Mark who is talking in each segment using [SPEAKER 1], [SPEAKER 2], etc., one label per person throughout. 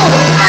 [SPEAKER 1] Thank.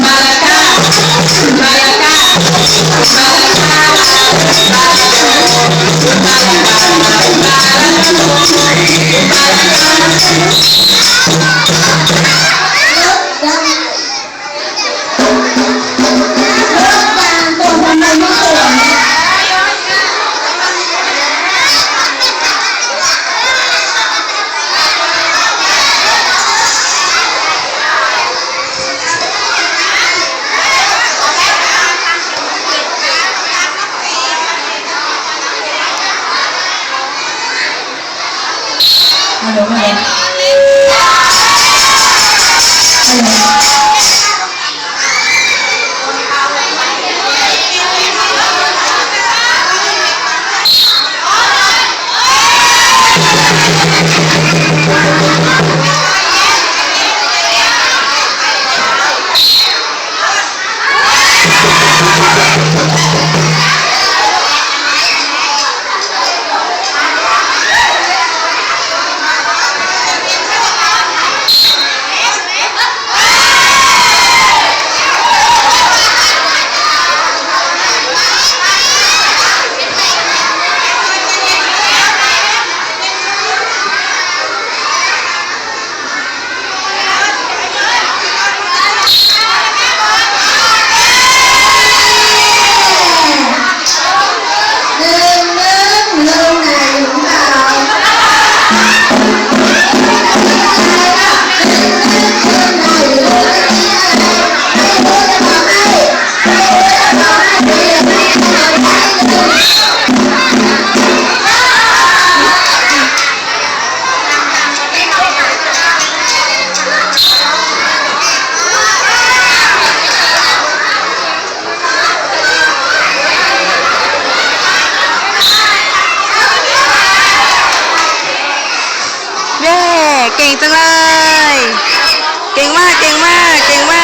[SPEAKER 1] Malaca, malaca, malaca. ฮัลโหลมาเร็วมาเร็ว
[SPEAKER 2] เก่งจังเลย เก่งมาก เก่งมาก เก่งมาก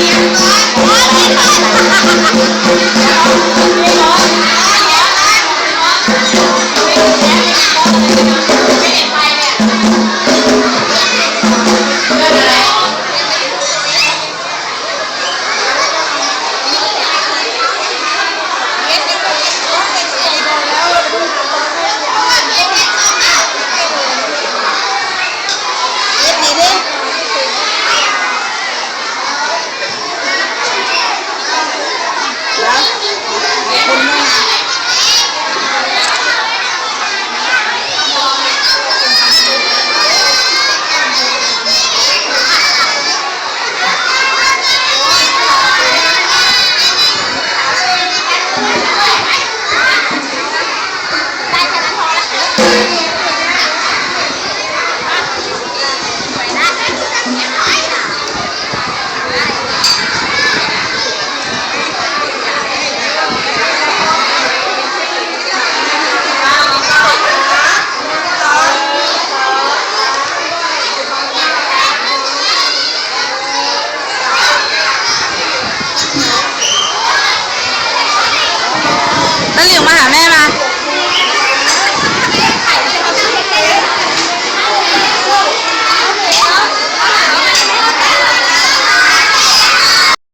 [SPEAKER 1] Thank you. 本领嘛